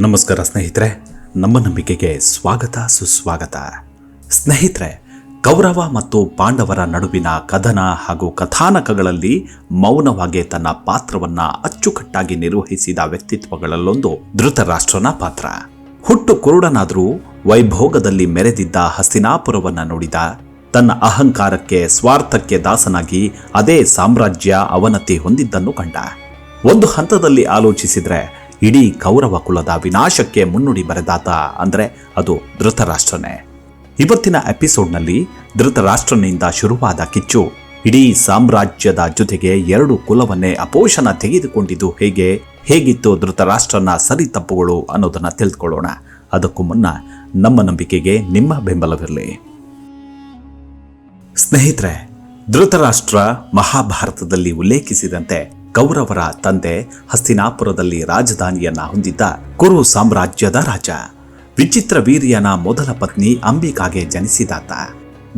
ನಮಸ್ಕಾರ ಸ್ನೇಹಿತರೆ, ನಮ್ಮ ನಂಬಿಕೆಗೆ ಸ್ವಾಗತ, ಸುಸ್ವಾಗತ. ಸ್ನೇಹಿತರೆ, ಕೌರವ ಮತ್ತು ಪಾಂಡವರ ನಡುವಿನ ಕದನ ಹಾಗೂ ಕಥಾನಕಗಳಲ್ಲಿ ಮೌನವಾಗಿ ತನ್ನ ಪಾತ್ರವನ್ನ ಅಚ್ಚುಕಟ್ಟಾಗಿ ನಿರ್ವಹಿಸಿದ ವ್ಯಕ್ತಿತ್ವಗಳಲ್ಲೊಂದು ಧೃತರಾಷ್ಟ್ರನ ಪಾತ್ರ. ಹುಟ್ಟು ಕುರುಡನಾದರೂ ವೈಭೋಗದಲ್ಲಿ ಮೆರೆದಿದ್ದ ಹಸ್ತಿನಾಪುರವನ್ನು ನೋಡಿದ ತನ್ನ ಅಹಂಕಾರಕ್ಕೆ ಸ್ವಾರ್ಥಕ್ಕೆ ದಾಸನಾಗಿ ಅದೇ ಸಾಮ್ರಾಜ್ಯ ಅವನತಿ ಹೊಂದಿದ್ದನ್ನು ಕಂಡ. ಒಂದು ಹಂತದಲ್ಲಿ ಆಲೋಚಿಸಿದ್ರೆ ಇಡೀ ಕೌರವ ಕುಲದ ವಿನಾಶಕ್ಕೆ ಮುನ್ನುಡಿ ಬರೆದಾತ ಅಂದ್ರೆ ಅದು ಧೃತರಾಷ್ಟ್ರನೇ. ಇವತ್ತಿನ ಎಪಿಸೋಡ್ನಲ್ಲಿ ಧೃತರಾಷ್ಟ್ರನಿಂದ ಶುರುವಾದ ಕಿಚ್ಚು ಇಡೀ ಸಾಮ್ರಾಜ್ಯದ ಜೊತೆಗೆ ಎರಡು ಕುಲವನ್ನೇ ಅಪೋಷಣ ತೆಗೆದುಕೊಂಡಿದ್ದು ಹೇಗೆ? ಹೇಗಿತ್ತು ಧೃತರಾಷ್ಟ್ರನ ಸರಿ ತಪ್ಪುಗಳು ಅನ್ನೋದನ್ನ ತಿಳಿದುಕೊಳ್ಳೋಣ ಅದಕ್ಕೂ ಮುನ್ನ ನಮ್ಮ ನಂಬಿಕೆಗೆ ನಿಮ್ಮ ಬೆಂಬಲವಿರಲಿ. ಸ್ನೇಹಿತರೆ, ಧೃತರಾಷ್ಟ್ರ ಮಹಾಭಾರತದಲ್ಲಿ ಉಲ್ಲೇಖಿಸಿದಂತೆ ಕೌರವರ ತಂದೆ ಹಸ್ತಿನಾಪುರದಲ್ಲಿ ರಾಜಧಾನಿಯನ್ನ ಹೊಂದಿದ್ದ ಕುರು ಸಾಮ್ರಾಜ್ಯದ ರಾಜ. ವಿಚಿತ್ರ ವೀರ್ಯನ ಮೊದಲ ಪತ್ನಿ ಅಂಬಿಕಾಗೆ ಜನಿಸಿದಾತ.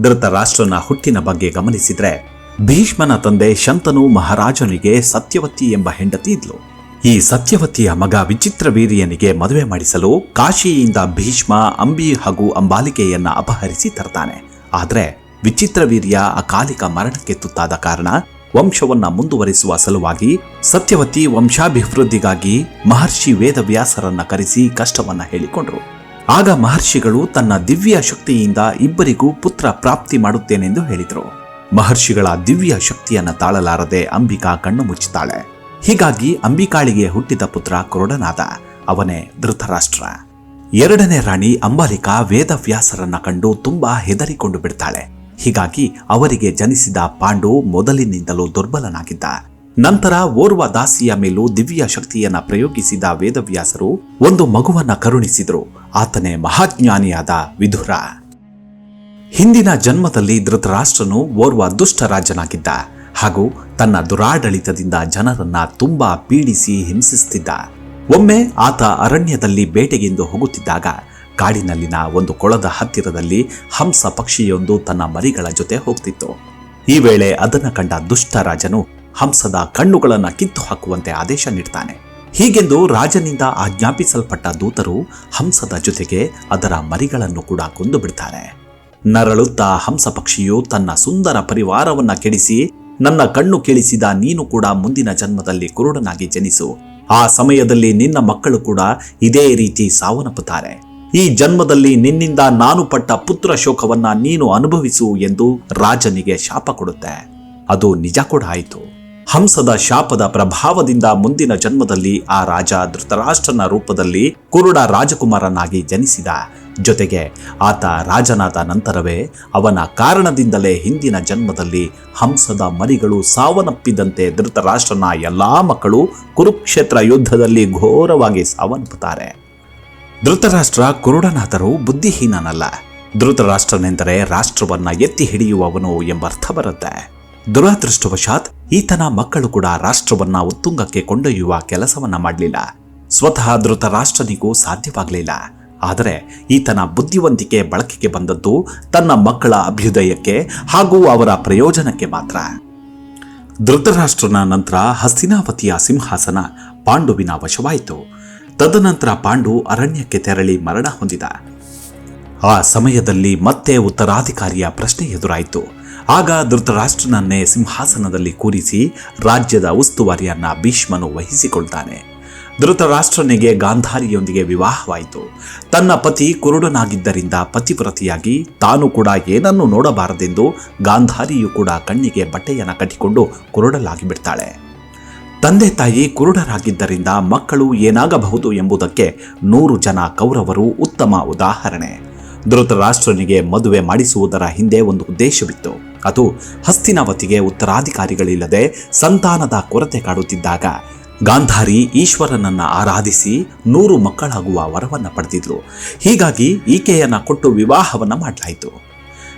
ಧೃತರಾಷ್ಟ್ರನ ಹುಟ್ಟಿನ ಬಗ್ಗೆ ಗಮನಿಸಿದ್ರೆ ಭೀಷ್ಮನ ತಂದೆ ಶಂತನು ಮಹಾರಾಜನಿಗೆ ಸತ್ಯವತಿ ಎಂಬ ಹೆಂಡತಿ ಇದ್ಲು. ಈ ಸತ್ಯವತಿಯ ಮಗ ವಿಚಿತ್ರ ವೀರ್ಯನಿಗೆ ಮದುವೆ ಮಾಡಿಸಲು ಕಾಶಿಯಿಂದ ಭೀಷ್ಮ, ಅಂಬಿ ಹಾಗೂ ಅಂಬಾಲಿಕೆಯನ್ನ ಅಪಹರಿಸಿ ತರ್ತಾನೆ. ಆದ್ರೆ ವಿಚಿತ್ರ ವೀರ್ಯ ಅಕಾಲಿಕ ಮರಣಕ್ಕೆ ತುತ್ತಾದ ಕಾರಣ ವಂಶವನ್ನ ಮುಂದುವರಿಸುವ ಸಲುವಾಗಿ ಸತ್ಯವತಿ ವಂಶಾಭಿವೃದ್ಧಿಗಾಗಿ ಮಹರ್ಷಿ ವೇದವ್ಯಾಸರನ್ನ ಕರೆಸಿ ಕಷ್ಟವನ್ನ ಹೇಳಿಕೊಂಡರು. ಆಗ ಮಹರ್ಷಿಗಳು ತನ್ನ ದಿವ್ಯ ಶಕ್ತಿಯಿಂದ ಇಬ್ಬರಿಗೂ ಪುತ್ರ ಪ್ರಾಪ್ತಿ ಮಾಡುತ್ತೇನೆಂದು ಹೇಳಿದರು. ಮಹರ್ಷಿಗಳ ದಿವ್ಯ ಶಕ್ತಿಯನ್ನ ತಾಳಲಾರದೆ ಅಂಬಿಕಾ ಕಣ್ಣು ಮುಚ್ಚುತ್ತಾಳೆ ಹೀಗಾಗಿ ಅಂಬಿಕಾಳಿಗೆ ಹುಟ್ಟಿದ ಪುತ್ರ ಕುರುಡನಾದ, ಅವನೇ ಧೃತರಾಷ್ಟ್ರ. ಎರಡನೇ ರಾಣಿ ಅಂಬಾಲಿಕಾ ವೇದವ್ಯಾಸರನ್ನ ಕಂಡು ತುಂಬಾ ಹೆದರಿಕೊಂಡು ಬಿಡ್ತಾಳೆ. ಹೀಗಾಗಿ ಅವರಿಗೆ ಜನಿಸಿದ ಪಾಂಡು ಮೊದಲಿನಿಂದಲೂ ದುರ್ಬಲನಾಗಿದ್ದ. ನಂತರ ಓರ್ವ ದಾಸಿಯ ಮೇಲೂ ದಿವ್ಯ ಶಕ್ತಿಯನ್ನ ಪ್ರಯೋಗಿಸಿದ ವೇದವ್ಯಾಸರು ಒಂದು ಮಗುವನ್ನ ಕರುಣಿಸಿದರು. ಆತನೇ ಮಹಾಜ್ಞಾನಿಯಾದ ವಿಧುರ. ಹಿಂದಿನ ಜನ್ಮದಲ್ಲಿ ಧೃತರಾಷ್ಟ್ರನು ಓರ್ವ ದುಷ್ಟ ರಾಜನಾಗಿದ್ದ. ಹಾಗೂ ತನ್ನ ದುರಾಡಳಿತದಿಂದ ಜನರನ್ನ ತುಂಬಾ ಪೀಡಿಸಿ ಹಿಂಸಿಸುತ್ತಿದ್ದ ಒಮ್ಮೆ ಆತ ಅರಣ್ಯದಲ್ಲಿ ಬೇಟೆಗೆಂದು ಹೋಗುತ್ತಿದ್ದಾಗ ಕಾಡಿನಲ್ಲಿನ ಒಂದು ಕೊಳದ ಹತ್ತಿರದಲ್ಲಿ ಹಂಸ ಪಕ್ಷಿಯೊಂದು ತನ್ನ ಮರಿಗಳ ಜೊತೆ ಹೋಗ್ತಿತ್ತು. ಈ ವೇಳೆ ಅದನ್ನು ಕಂಡ ದುಷ್ಟ ರಾಜನು ಹಂಸದ ಕಣ್ಣುಗಳನ್ನು ಕಿತ್ತು ಹಾಕುವಂತೆ ಆದೇಶ ನೀಡ್ತಾನೆ. ಹೀಗೆಂದು ರಾಜನಿಂದ ಆಜ್ಞಾಪಿಸಲ್ಪಟ್ಟ ದೂತರು ಹಂಸದ ಜೊತೆಗೆ ಅದರ ಮರಿಗಳನ್ನು ಕೂಡ ಕೊಂದು ಬಿಡ್ತಾರೆ. ನರಳುತ್ತಾ ಹಂಸ ಪಕ್ಷಿಯು ತನ್ನ ಸುಂದರ ಪರಿವಾರವನ್ನ ಕೆಡಿಸಿ ನನ್ನ ಕಣ್ಣು ಕೇಳಿಸಿದ ನೀನು ಕೂಡ ಮುಂದಿನ ಜನ್ಮದಲ್ಲಿ ಕುರುಡನಾಗಿ ಜನಿಸು. ಆ ಸಮಯದಲ್ಲಿ ನಿನ್ನ ಮಕ್ಕಳು ಕೂಡ ಇದೇ ರೀತಿ ಸಾವನ್ನಪ್ಪುತ್ತಾರೆ. ಈ ಜನ್ಮದಲ್ಲಿ ನಿನ್ನಿಂದ ನಾನು ಪಟ್ಟ ಪುತ್ರ ಶೋಕವನ್ನ ನೀನು ಅನುಭವಿಸು ಎಂದು ರಾಜನಿಗೆ ಶಾಪ ಕೊಡುತ್ತೆ. ಅದು ನಿಜ ಕೂಡ ಆಯಿತು. ಹಂಸದ ಶಾಪದ ಪ್ರಭಾವದಿಂದ ಮುಂದಿನ ಜನ್ಮದಲ್ಲಿ ಆ ರಾಜ ಧೃತರಾಷ್ಟ್ರನ ರೂಪದಲ್ಲಿ ಕುರುಡ ರಾಜಕುಮಾರನಾಗಿ ಜನಿಸಿದ. ಜೊತೆಗೆ ಆತ ರಾಜನಾದ ನಂತರವೇ ಅವನ ಕಾರಣದಿಂದಲೇ ಹಿಂದಿನ ಜನ್ಮದಲ್ಲಿ ಹಂಸದ ಮರಿಗಳು ಸಾವನ್ನಪ್ಪಿದಂತೆ ಧೃತರಾಷ್ಟ್ರನ ಎಲ್ಲಾ ಮಕ್ಕಳು ಕುರುಕ್ಷೇತ್ರ ಯುದ್ಧದಲ್ಲಿ ಘೋರವಾಗಿ ಸಾವನ್ನಪ್ಪುತ್ತಾರೆ. ಧೃತರಾಷ್ಟ್ರ ಕುರುಡನಾದರೂ ಬುದ್ಧಿಹೀನನಲ್ಲ. ಧೃತರಾಷ್ಟ್ರನೆಂದರೆ ರಾಷ್ಟ್ರವನ್ನ ಎತ್ತಿ ಹಿಡಿಯುವವನು ಎಂಬರ್ಥ ಬರುತ್ತೆ. ದುರದೃಷ್ಟವಶಾತ್ ಈತನ ಮಕ್ಕಳು ಕೂಡ ರಾಷ್ಟ್ರವನ್ನ ಉತ್ತುಂಗಕ್ಕೆ ಕೊಂಡೊಯ್ಯುವ ಕೆಲಸವನ್ನ ಮಾಡಲಿಲ್ಲ. ಸ್ವತಃ ಧೃತರಾಷ್ಟ್ರನಿಗೂ ಸಾಧ್ಯವಾಗಲಿಲ್ಲ. ಆದರೆ ಈತನ ಬುದ್ಧಿವಂತಿಕೆ ಬಳಕೆಗೆ ಬಂದದ್ದು ತನ್ನ ಮಕ್ಕಳ ಅಭ್ಯುದಯಕ್ಕೆ ಹಾಗೂ ಅವರ ಪ್ರಯೋಜನಕ್ಕೆ ಮಾತ್ರ. ಧೃತರಾಷ್ಟ್ರನ ನಂತರ ಹಸ್ತಿನಾವತಿಯ ಸಿಂಹಾಸನ ಪಾಂಡುವಿನ ವಶವಾಯಿತು. ತದನಂತರ ಪಾಂಡು ಅರಣ್ಯಕ್ಕೆ ತೆರಳಿ ಮರಣ ಹೊಂದಿದ. ಆ ಸಮಯದಲ್ಲಿ ಮತ್ತೆ ಉತ್ತರಾಧಿಕಾರಿಯ ಪ್ರಶ್ನೆ ಎದುರಾಯಿತು. ಆಗ ಧೃತರಾಷ್ಟ್ರನನ್ನೇ ಸಿಂಹಾಸನದಲ್ಲಿ ಕೂರಿಸಿ ರಾಜ್ಯದ ಉಸ್ತುವಾರಿಯನ್ನ ಭೀಷ್ಮನು ವಹಿಸಿಕೊಳ್ತಾನೆ. ಧೃತರಾಷ್ಟ್ರನಿಗೆ ಗಾಂಧಾರಿಯೊಂದಿಗೆ ವಿವಾಹವಾಯಿತು. ತನ್ನ ಪತಿ ಕುರುಡನಾಗಿದ್ದರಿಂದ ಪತಿವ್ರತಿಯಾಗಿ ತಾನು ಕೂಡ ಏನನ್ನೂ ನೋಡಬಾರದೆಂದು ಗಾಂಧಾರಿಯು ಕೂಡ ಕಣ್ಣಿಗೆ ಬಟ್ಟೆಯನ್ನು ಕಟ್ಟಿಕೊಂಡು ಕುರುಡಲಾಗಿ ಬಿಡ್ತಾಳೆ. ತಂದೆ ತಾಯಿ ಕುರುಡರಾಗಿದ್ದರಿಂದ ಮಕ್ಕಳು ಏನಾಗಬಹುದು ಎಂಬುದಕ್ಕೆ ನೂರು ಜನ ಕೌರವರು ಉತ್ತಮ ಉದಾಹರಣೆ. ಧೃತರಾಷ್ಟ್ರನಿಗೆ ಮದುವೆ ಮಾಡಿಸುವುದರ ಹಿಂದೆ ಒಂದು ಉದ್ದೇಶವಿತ್ತು. ಅದು ಹಸ್ತಿನಾವತಿಗೆ ಉತ್ತರಾಧಿಕಾರಿಗಳಿಲ್ಲದೆ ಸಂತಾನದ ಕೊರತೆ ಕಾಡುತ್ತಿದ್ದಾಗ ಗಾಂಧಾರಿ ಈಶ್ವರನನ್ನ ಆರಾಧಿಸಿ ನೂರು ಮಕ್ಕಳಾಗುವ ವರವನ್ನು ಪಡೆದಿದ್ಲು. ಹೀಗಾಗಿ ಈಕೆಯನ್ನ ಕೊಟ್ಟು ವಿವಾಹವನ್ನ ಮಾಡಲಾಯಿತು.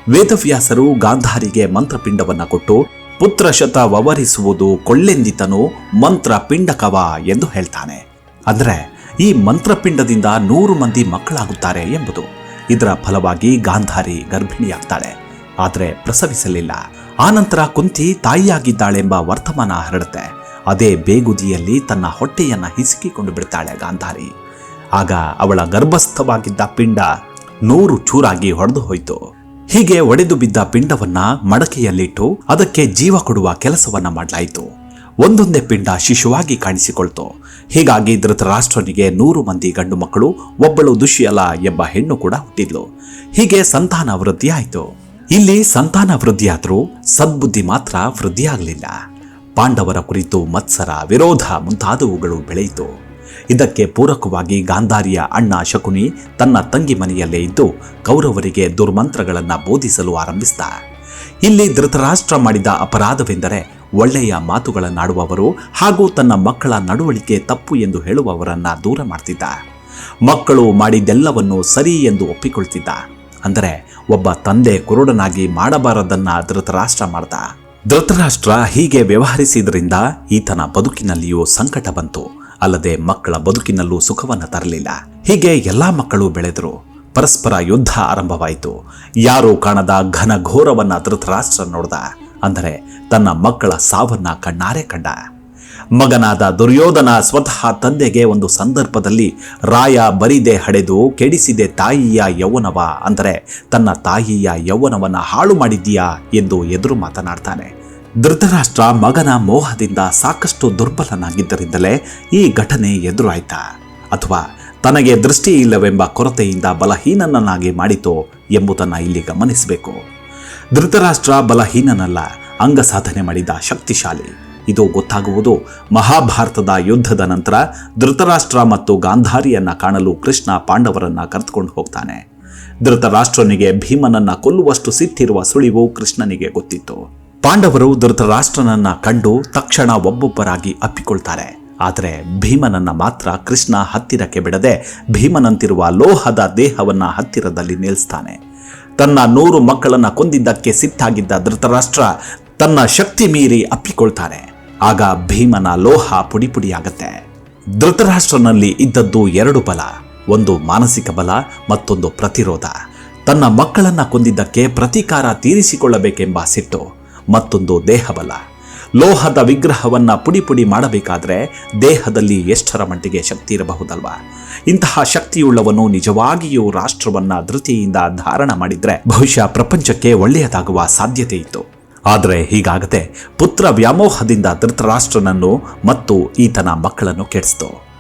ವೇದವ್ಯಾಸರು ಗಾಂಧಾರಿಗೆ ಮಂತ್ರಪಿಂಡವನ್ನ ಕೊಟ್ಟು ಪುತ್ರ ಶತ ವವರಿಸುವುದು ಕೊಳ್ಳೆಂದಿತನು ಮಂತ್ರ ಪಿಂಡಕವ ಎಂದು ಹೇಳ್ತಾನೆ. ಅಂದರೆ ಈ ಮಂತ್ರಪಿಂಡದಿಂದ ನೂರು ಮಂದಿ ಮಕ್ಕಳಾಗುತ್ತಾರೆ ಎಂಬುದು. ಇದರ ಫಲವಾಗಿ ಗಾಂಧಾರಿ ಗರ್ಭಿಣಿಯಾಗ್ತಾಳೆ. ಆದರೆ ಪ್ರಸವಿಸಲಿಲ್ಲ. ಆನಂತರ ಕುಂತಿ ತಾಯಿಯಾಗಿದ್ದಾಳೆಂಬ ವರ್ತಮಾನ ಹರಡುತ್ತೆ. ಅದೇ ಬೇಗುದಿಯಲ್ಲಿ ತನ್ನ ಹೊಟ್ಟೆಯನ್ನ ಹಿಸುಕಿಕೊಂಡು ಬಿಡ್ತಾಳೆ ಗಾಂಧಾರಿ. ಆಗ ಅವಳ ಗರ್ಭಸ್ಥವಾಗಿದ್ದ ಪಿಂಡ ನೂರು ಚೂರಾಗಿ ಹೊಡೆದು ಹೋಯಿತು. ಹೀಗೆ ಒಡೆದು ಬಿದ್ದ ಪಿಂಡವನ್ನ ಮಡಕೆಯಲ್ಲಿಟ್ಟು ಅದಕ್ಕೆ ಜೀವ ಕೊಡುವ ಕೆಲಸವನ್ನ ಮಾಡಲಾಯಿತು. ಒಂದೊಂದೇ ಪಿಂಡ ಶಿಶುವಾಗಿ ಕಾಣಿಸಿಕೊಳ್ತು. ಹೀಗಾಗಿ ಧೃತರಾಷ್ಟ್ರನಿಗೆ ನೂರು ಮಂದಿ ಗಂಡು ಮಕ್ಕಳು, ಒಬ್ಬಳು ದುಷ್ಯಲ ಎಂಬ ಹೆಣ್ಣು ಕೂಡ ಹುಟ್ಟಿದ್ಲು. ಹೀಗೆ ಸಂತಾನ ವೃದ್ಧಿಯಾಯಿತು. ಇಲ್ಲಿ ಸಂತಾನ ವೃದ್ಧಿಯಾದರೂ ಸದ್ಬುದ್ಧಿ ಮಾತ್ರ ವೃದ್ಧಿಯಾಗಲಿಲ್ಲ. ಪಾಂಡವರ ಕುರಿತು ಮತ್ಸರ, ವಿರೋಧ ಮುಂತಾದವುಗಳು ಬೆಳೆಯಿತು. ಇದಕ್ಕೆ ಪೂರಕವಾಗಿ ಗಾಂಧಾರಿಯ ಅಣ್ಣ ಶಕುನಿ ತನ್ನ ತಂಗಿ ಮನೆಯಲ್ಲೇ ಇದ್ದು ಕೌರವರಿಗೆ ದುರ್ಮಂತ್ರಗಳನ್ನು ಬೋಧಿಸಲು ಆರಂಭಿಸಿದ. ಇಲ್ಲಿ ಧೃತರಾಷ್ಟ್ರ ಮಾಡಿದ ಅಪರಾಧವೆಂದರೆ ಒಳ್ಳೆಯ ಮಾತುಗಳನ್ನಾಡುವವರು ಹಾಗೂ ತನ್ನ ಮಕ್ಕಳ ನಡವಳಿಕೆ ತಪ್ಪು ಎಂದು ಹೇಳುವವರನ್ನ ದೂರ ಮಾಡ್ತಿದ್ದ. ಮಕ್ಕಳು ಮಾಡಿದ್ದೆಲ್ಲವನ್ನು ಸರಿ ಎಂದು ಒಪ್ಪಿಕೊಳ್ತಿದ್ದ. ಅಂದರೆ ಒಬ್ಬ ತಂದೆ ಕುರುಡನಾಗಿ ಮಾಡಬಾರದನ್ನ ಧೃತರಾಷ್ಟ್ರ ಮಾಡ್ದ. ಧೃತರಾಷ್ಟ್ರ ಹೀಗೆ ವ್ಯವಹರಿಸಿದ್ರಿಂದ ಈತನ ಬದುಕಿನಲ್ಲಿಯೂ ಸಂಕಟ ಬಂತು. ಅಲ್ಲದೆ ಮಕ್ಕಳ ಬದುಕಿನಲ್ಲೂ ಸುಖವನ್ನು ತರಲಿಲ್ಲ. ಹೀಗೆ ಎಲ್ಲಾ ಮಕ್ಕಳು ಬೆಳೆದರು. ಪರಸ್ಪರ ಯುದ್ಧ ಆರಂಭವಾಯಿತು. ಯಾರೂ ಕಾಣದ ಘನ ಘೋರವನ್ನ ಧೃತರಾಷ್ಟ್ರ ನೋಡ್ದ. ಅಂದರೆ ತನ್ನ ಮಕ್ಕಳ ಸಾವನ್ನ ಕಣ್ಣಾರೆ ಕಂಡ. ಮಗನಾದ ದುರ್ಯೋಧನ ಸ್ವತಃ ತಂದೆಗೆ ಒಂದು ಸಂದರ್ಭದಲ್ಲಿ ರಾಯ ಬರಿದೆ ಹಡೆದು ಕೆಡಿಸಿದೆ ತಾಯಿಯ ಯೌವನವ. ಅಂದರೆ ತನ್ನ ತಾಯಿಯ ಯೌವನವನ್ನ ಹಾಳು ಮಾಡಿದ್ದೀಯಾ ಎಂದು ಎದುರು ಮಾತನಾಡ್ತಾನೆ. ಧೃತರಾಷ್ಟ್ರ ಮಗನ ಮೋಹದಿಂದ ಸಾಕಷ್ಟು ದುರ್ಬಲನಾಗಿದ್ದರಿಂದಲೇ ಈ ಘಟನೆ ಎದುರಾಯ್ತಾ? ಅಥವಾ ತನಗೆ ದೃಷ್ಟಿ ಇಲ್ಲವೆಂಬ ಕೊರತೆಯಿಂದ ಬಲಹೀನನನ್ನಾಗಿ ಮಾಡಿತೋ ಎಂಬುದನ್ನು ಇಲ್ಲಿ ಗಮನಿಸಬೇಕು. ಧೃತರಾಷ್ಟ್ರ ಬಲಹೀನನಲ್ಲ ಅಂಗ ಸಾಧನೆ ಮಾಡಿದ ಶಕ್ತಿಶಾಲಿ. ಇದು ಗೊತ್ತಾಗುವುದು ಮಹಾಭಾರತದ ಯುದ್ಧದ ನಂತರ ಧೃತರಾಷ್ಟ್ರ ಮತ್ತು ಗಾಂಧಾರಿಯನ್ನ ಕಾಣಲು ಕೃಷ್ಣ ಪಾಂಡವರನ್ನ ಕರೆದುಕೊಂಡು ಹೋಗ್ತಾನೆ. ಧೃತರಾಷ್ಟ್ರನಿಗೆ ಭೀಮನನ್ನ ಕೊಲ್ಲುವಷ್ಟು ಸಿಟ್ಟಿರುವ ಸುಳಿವು ಕೃಷ್ಣನಿಗೆ ಗೊತ್ತಿತ್ತು. ಪಾಂಡವರು ಧೃತರಾಷ್ಟ್ರನನ್ನ ಕಂಡು ತಕ್ಷಣ ಒಬ್ಬೊಬ್ಬರಾಗಿ ಅಪ್ಪಿಕೊಳ್ತಾರೆ. ಆದರೆ ಭೀಮನನ್ನ ಮಾತ್ರ ಕೃಷ್ಣ ಹತ್ತಿರಕ್ಕೆ ಬಿಡದೆ ಭೀಮನಂತಿರುವ ಲೋಹದ ದೇಹವನ್ನ ಹತ್ತಿರದಲ್ಲಿ ನಿಲ್ಲಿಸ್ತಾನೆ. ತನ್ನ ನೂರು ಮಕ್ಕಳನ್ನ ಕೊಂದಿದ್ದಕ್ಕೆ ಸಿಟ್ಟಾಗಿದ್ದ ಧೃತರಾಷ್ಟ್ರ ತನ್ನ ಶಕ್ತಿ ಮೀರಿ ಅಪ್ಪಿಕೊಳ್ತಾನೆ. ಆಗ ಭೀಮನ ಲೋಹ ಪುಡಿ ಪುಡಿಯಾಗತ್ತೆ. ಧೃತರಾಷ್ಟ್ರನಲ್ಲಿ ಇದ್ದದ್ದು ಎರಡು ಬಲ, ಒಂದು ಮಾನಸಿಕ ಬಲ ಮತ್ತೊಂದು ಪ್ರತಿರೋಧ. ತನ್ನ ಮಕ್ಕಳನ್ನ ಕೊಂದಿದ್ದಕ್ಕೆ ಪ್ರತೀಕಾರ ತೀರಿಸಿಕೊಳ್ಳಬೇಕೆಂಬ ಸಿಟ್ಟು ಮತ್ತೊಂದು ದೇಹಬಲ. ಲೋಹದ ವಿಗ್ರಹವನ್ನ ಪುಡಿ ಪುಡಿ ಮಾಡಬೇಕಾದ್ರೆ ದೇಹದಲ್ಲಿ ಎಷ್ಟರ ಮಟ್ಟಿಗೆ ಶಕ್ತಿ ಇರಬಹುದಲ್ವಾ? ಇಂತಹ ಶಕ್ತಿಯುಳ್ಳವನು ನಿಜವಾಗಿಯೂ ರಾಷ್ಟ್ರವನ್ನ ಧೃತಿಯಿಂದ ಧಾರಣ ಮಾಡಿದ್ರೆ ಬಹುಶಃ ಪ್ರಪಂಚಕ್ಕೆ ಒಳ್ಳೆಯದಾಗುವ ಸಾಧ್ಯತೆ ಇತ್ತು. ಆದರೆ ಹೀಗಾಗದೆ ಪುತ್ರ ವ್ಯಾಮೋಹದಿಂದ ಧೃತರಾಷ್ಟ್ರನನ್ನು ಮತ್ತು ಈತನ ಮಕ್ಕಳನ್ನು ಕೆಡಿಸಿತು.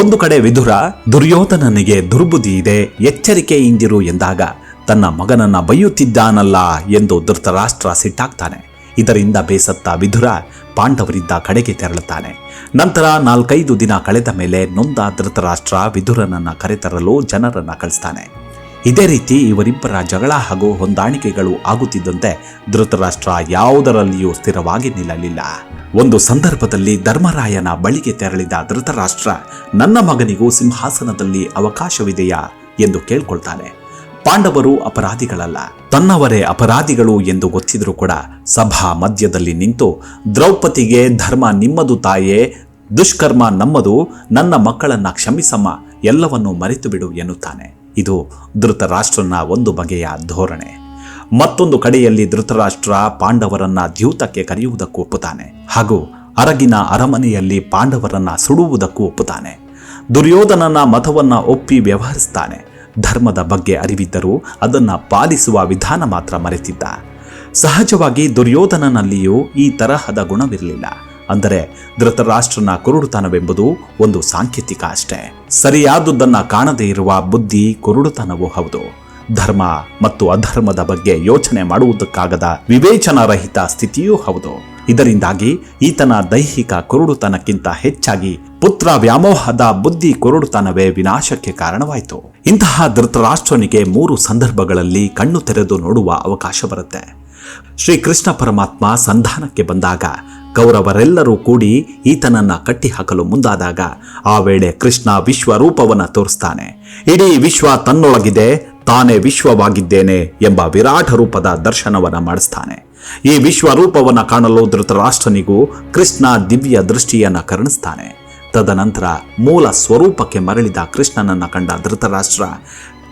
ಒಂದು ಕಡೆ ವಿಧುರ ದುರ್ಯೋಧನನಿಗೆ ದುರ್ಬುದಿ ಇದೆ ಎಚ್ಚರಿಕೆಯಿಂದಿರು ಎಂದಾಗ ತನ್ನ ಮಗನನ್ನ ಬೈಯುತ್ತಿದ್ದಾನಲ್ಲ ಎಂದು ಧೃತರಾಷ್ಟ್ರ ಸಿಟ್ಟಾಗ್ತಾನೆ ಇದರಿಂದ ಬೇಸತ್ತ ವಿಧುರ ಪಾಂಡವರಿದ್ದ ಕಡೆಗೆ ತೆರಳುತ್ತಾನೆ. ನಂತರ ನಾಲ್ಕೈದು ದಿನ ಕಳೆದ ಮೇಲೆ ನೊಂದ ಧೃತರಾಷ್ಟ್ರ ವಿಧುರನನ್ನ ಕರೆತರಲು ಜನರನ್ನ ಕಳಿಸ್ತಾನೆ. ಇದೇ ರೀತಿ ಇವರಿಬ್ಬರ ಜಗಳ ಹಾಗೂ ಹೊಂದಾಣಿಕೆಗಳು ಆಗುತ್ತಿದ್ದಂತೆ ಧೃತರಾಷ್ಟ್ರ ಯಾವುದರಲ್ಲಿಯೂ ಸ್ಥಿರವಾಗಿ ನಿಲ್ಲಲಿಲ್ಲ. ಒಂದು ಸಂದರ್ಭದಲ್ಲಿ ಧರ್ಮರಾಯನ ಬಳಿಗೆ ತೆರಳಿದ ಧೃತರಾಷ್ಟ್ರ, ನನ್ನ ಮಗನಿಗೂ ಸಿಂಹಾಸನದಲ್ಲಿ ಅವಕಾಶವಿದೆಯಾ? ಎಂದು ಕೇಳ್ಕೊಳ್ತಾನೆ. ಪಾಂಡವರು ಅಪರಾಧಿಗಳಲ್ಲ. ತನ್ನವರೇ ಅಪರಾಧಿಗಳು ಎಂದು ಗೊತ್ತಿದ್ರೂ ಕೂಡ ಸಭಾ ಮಧ್ಯದಲ್ಲಿ ನಿಂತು ದ್ರೌಪದಿಗೆ ಧರ್ಮ ನಿಮ್ಮದು ತಾಯೇ, ದುಷ್ಕರ್ಮ ನಮ್ಮದು, ನನ್ನ ಮಕ್ಕಳನ್ನ ಕ್ಷಮಿಸಮ್ಮ, ಎಲ್ಲವನ್ನೂ ಮರೆತು ಬಿಡು ಎನ್ನುತ್ತಾನೆ. ಇದು ಧೃತರಾಷ್ಟ್ರನ ಒಂದು ಬಗೆಯ ಧೋರಣೆ. ಮತ್ತೊಂದು ಕಡೆಯಲ್ಲಿ ಧೃತರಾಷ್ಟ್ರ ಪಾಂಡವರನ್ನ ದ್ಯೂತಕ್ಕೆ ಕರೆಯುವುದಕ್ಕೂ ಒಪ್ಪುತ್ತಾನೆ. ಹಾಗೂ ಅರಗಿನ ಅರಮನೆಯಲ್ಲಿ ಪಾಂಡವರನ್ನ ಸುಡುವುದಕ್ಕೂ ಒಪ್ಪುತ್ತಾನೆ. ದುರ್ಯೋಧನನ ಮತವನ್ನ ಒಪ್ಪಿ ವ್ಯವಹರಿಸ್ತಾನೆ. ಧರ್ಮದ ಬಗ್ಗೆ ಅರಿವಿದ್ದರೂ ಅದನ್ನು ಪಾಲಿಸುವ ವಿಧಾನ ಮಾತ್ರ ಮರೆತಿದ್ದ. ಸಹಜವಾಗಿ ದುರ್ಯೋಧನನಲ್ಲಿಯೂ ಈ ತರಹದ ಗುಣವಿರಲಿಲ್ಲ. ಅಂದರೆ ಧೃತರಾಷ್ಟ್ರನ ಕುರುಡುತನವೆಂಬುದು ಒಂದು ಸಾಂಕೇತಿಕ ಅಷ್ಟೇ. ಸರಿಯಾದುದನ್ನ ಕಾಣದೇ ಇರುವ ಬುದ್ಧಿ ಕುರುಡುತನವೂ ಹೌದು. ಧರ್ಮ ಮತ್ತು ಅಧರ್ಮದ ಬಗ್ಗೆ ಯೋಚನೆ ಮಾಡುವುದಕ್ಕಾಗದ ವಿವೇಚನಾರಹಿತ ಸ್ಥಿತಿಯೂ ಹೌದು. ಇದರಿಂದಾಗಿ ಈತನ ದೈಹಿಕ ಕುರುಡುತನಕ್ಕಿಂತ ಹೆಚ್ಚಾಗಿ ಪುತ್ರ ವ್ಯಾಮೋಹದ ಬುದ್ಧಿ ಕುರುಡುತನವೇ ವಿನಾಶಕ್ಕೆ ಕಾರಣವಾಯಿತು. ಇಂತಹ ಧೃತರಾಷ್ಟ್ರನಿಗೆ ಮೂರು ಸಂದರ್ಭಗಳಲ್ಲಿ ಕಣ್ಣು ತೆರೆದು ನೋಡುವ ಅವಕಾಶ ಬರುತ್ತೆ. ಶ್ರೀಕೃಷ್ಣ ಪರಮಾತ್ಮ ಸಂಧಾನಕ್ಕೆ ಬಂದಾಗ ಕೌರವರೆಲ್ಲರೂ ಕೂಡಿ ಈತನನ್ನ ಕಟ್ಟಿಹಾಕಲು ಮುಂದಾದಾಗ ಆ ವೇಳೆ ಕೃಷ್ಣ ವಿಶ್ವರೂಪವನ್ನ ತೋರಿಸ್ತಾನೆ. ಇಡೀ ವಿಶ್ವ ತನ್ನೊಳಗಿದೆ, ತಾನೇ ವಿಶ್ವವಾಗಿದ್ದೇನೆ ಎಂಬ ವಿರಾಟ ರೂಪದ ದರ್ಶನವನ್ನ ಮಾಡಿಸ್ತಾನೆ. ಈ ವಿಶ್ವರೂಪವನ್ನ ಕಾಣಲು ಧೃತರಾಷ್ಟ್ರನಿಗೂ ಕೃಷ್ಣ ದಿವ್ಯ ದೃಷ್ಟಿಯನ್ನ ಕರುಣಿಸ್ತಾನೆ. ತದನಂತರ ಮೂಲ ಸ್ವರೂಪಕ್ಕೆ ಮರಳಿದ ಕೃಷ್ಣನನ್ನು ಕಂಡ ಧೃತರಾಷ್ಟ್ರ,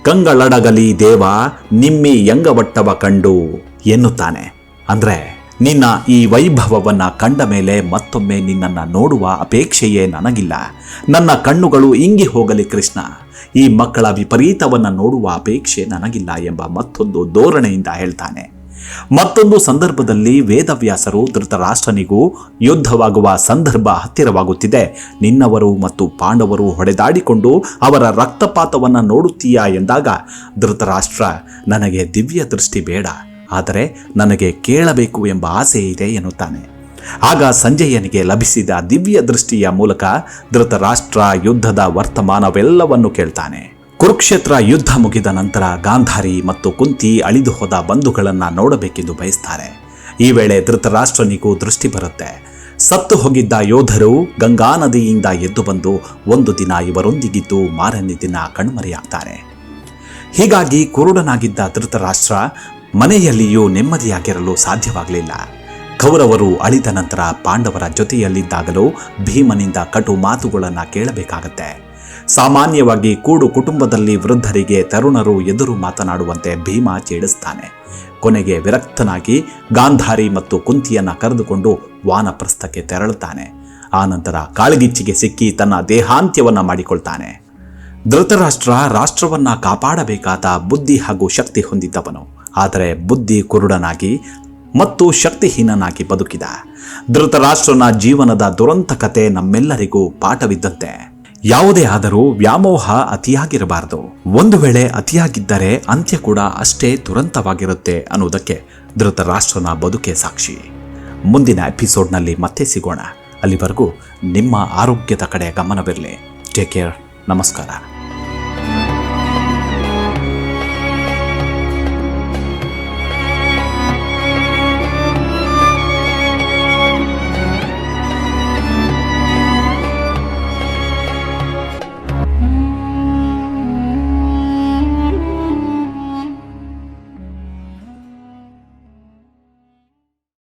ಕಂಗಳಡಗಲಿ ದೇವ, ನಿಮ್ಮಿ ಯಂಗವಟ್ಟವ ಕಂಡು ಎನ್ನುತ್ತಾನೆ. ಅಂದ್ರೆ, ನಿನ್ನ ಈ ವೈಭವವನ್ನ ಕಂಡ ಮೇಲೆ ಮತ್ತೊಮ್ಮೆ ನಿನ್ನನ್ನು ನೋಡುವ ಅಪೇಕ್ಷೆಯೇ ನನಗಿಲ್ಲ. ನನ್ನ ಕಣ್ಣುಗಳು ಇಂಗಿ ಹೋಗಲಿ ಕೃಷ್ಣ. ಈ ಮಕ್ಕಳ ವಿಪರೀತವನ್ನು ನೋಡುವ ಅಪೇಕ್ಷೆ ನನಗಿಲ್ಲ ಎಂಬ ಮತ್ತೊಂದು ಧೋರಣೆಯಿಂದ ಹೇಳ್ತಾನೆ. ಮತ್ತೊಂದು ಸಂದರ್ಭದಲ್ಲಿ ವೇದವ್ಯಾಸರು ಧೃತರಾಷ್ಟ್ರನಿಗೂ ಯುದ್ಧವಾಗುವ ಸಂದರ್ಭ ಹತ್ತಿರವಾಗುತ್ತಿದೆ. ನಿನ್ನವರು ಮತ್ತು ಪಾಂಡವರು ಹೊಡೆದಾಡಿಕೊಂಡು ಅವರ ರಕ್ತಪಾತವನ್ನು ನೋಡುತ್ತೀಯಾ ಎಂದಾಗ, ಧೃತರಾಷ್ಟ್ರ, ನನಗೆ ದಿವ್ಯ ದೃಷ್ಟಿ ಬೇಡ, ಆದರೆ ನನಗೆ ಕೇಳಬೇಕು ಎಂಬ ಆಸೆ ಇದೆ ಎನ್ನುತ್ತಾನೆ. ಆಗ ಸಂಜಯನಿಗೆ ಲಭಿಸಿದ ದಿವ್ಯ ದೃಷ್ಟಿಯ ಮೂಲಕ ಧೃತರಾಷ್ಟ್ರ ಯುದ್ಧದ ವರ್ತಮಾನವೆಲ್ಲವನ್ನು ಕೇಳ್ತಾನೆ. ಕುರುಕ್ಷೇತ್ರ ಯುದ್ಧ ಮುಗಿದ ನಂತರ ಗಾಂಧಾರಿ ಮತ್ತು ಕುಂತಿ ಅಳಿದು ಹೋದ ಬಂಧುಗಳನ್ನು ನೋಡಬೇಕೆಂದು ಬಯಸ್ತಾರೆ. ಈ ವೇಳೆ ಧೃತರಾಷ್ಟ್ರನಿಗೂ ದೃಷ್ಟಿ ಬರುತ್ತೆ. ಸತ್ತು ಹೋಗಿದ್ದ ಯೋಧರು ಗಂಗಾ ನದಿಯಿಂದ ಎದ್ದು ಬಂದು ಒಂದು ದಿನ ಇವರೊಂದಿಗಿದ್ದು ಮಾರನೇ ದಿನ ಕಣ್ಮರೆಯಾಗ್ತಾರೆ. ಹೀಗಾಗಿ ಕುರುಡನಾಗಿದ್ದ ಧೃತರಾಷ್ಟ್ರ ಮನೆಯಲ್ಲಿಯೂ ನೆಮ್ಮದಿಯಾಗಿರಲು ಸಾಧ್ಯವಾಗಲಿಲ್ಲ. ಕೌರವರು ಅಳಿದ ನಂತರ ಪಾಂಡವರ ಜೊತೆಯಲ್ಲಿದ್ದಾಗಲೂ ಭೀಮನಿಂದ ಕಟು ಮಾತುಗಳನ್ನು ಕೇಳಬೇಕಾಗತ್ತೆ. ಸಾಮಾನ್ಯವಾಗಿ ಕೂಡು ಕುಟುಂಬದಲ್ಲಿ ವೃದ್ಧರಿಗೆ ತರುಣರು ಎದುರು ಮಾತನಾಡುವಂತೆ ಭೀಮ ಚೇಡಿಸ್ತಾನೆ ಕೊನೆಗೆ ವಿರಕ್ತನಾಗಿ ಗಾಂಧಾರಿ ಮತ್ತು ಕುಂತಿಯನ್ನ ಕರೆದುಕೊಂಡು ವಾನಪ್ರಸ್ಥಕ್ಕೆ ತೆರಳುತ್ತಾನೆ. ಆನಂತರ ಕಾಳಗಿಚ್ಚಿಗೆ ಸಿಕ್ಕಿ ತನ್ನ ದೇಹಾಂತ್ಯವನ್ನ ಮಾಡಿಕೊಳ್ತಾನೆ. ಧೃತರಾಷ್ಟ್ರ ರಾಷ್ಟ್ರವನ್ನ ಕಾಪಾಡಬೇಕಾದ ಬುದ್ಧಿ ಹಾಗೂ ಶಕ್ತಿ ಹೊಂದಿದ್ದವನು. ಆದರೆ ಬುದ್ಧಿ ಕುರುಡನಾಗಿ ಮತ್ತು ಶಕ್ತಿಹೀನನಾಗಿ ಬದುಕಿದ. ಧೃತರಾಷ್ಟ್ರನ ಜೀವನದ ದುರಂತ ಕತೆ ನಮ್ಮೆಲ್ಲರಿಗೂ ಪಾಠವಿದ್ದಂತೆ. ಯಾವುದೇ ಆದರೂ ವ್ಯಾಮೋಹ ಅತಿಯಾಗಿರಬಾರದು. ಒಂದು ವೇಳೆ ಅತಿಯಾಗಿದ್ದರೆ ಅಂತ್ಯ ಕೂಡ ಅಷ್ಟೇ ದುರಂತವಾಗಿರುತ್ತೆ ಅನ್ನುವುದಕ್ಕೆ ಧೃತರಾಷ್ಟ್ರನ ಬದುಕೆ ಸಾಕ್ಷಿ. ಮುಂದಿನ ಎಪಿಸೋಡ್ನಲ್ಲಿ ಮತ್ತೆ ಸಿಗೋಣ. ಅಲ್ಲಿವರೆಗೂ ನಿಮ್ಮ ಆರೋಗ್ಯದ ಕಡೆ ಗಮನವಿರಲಿ. Take care. ನಮಸ್ಕಾರ.